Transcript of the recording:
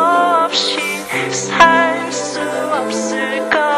없이 살 수 없을 것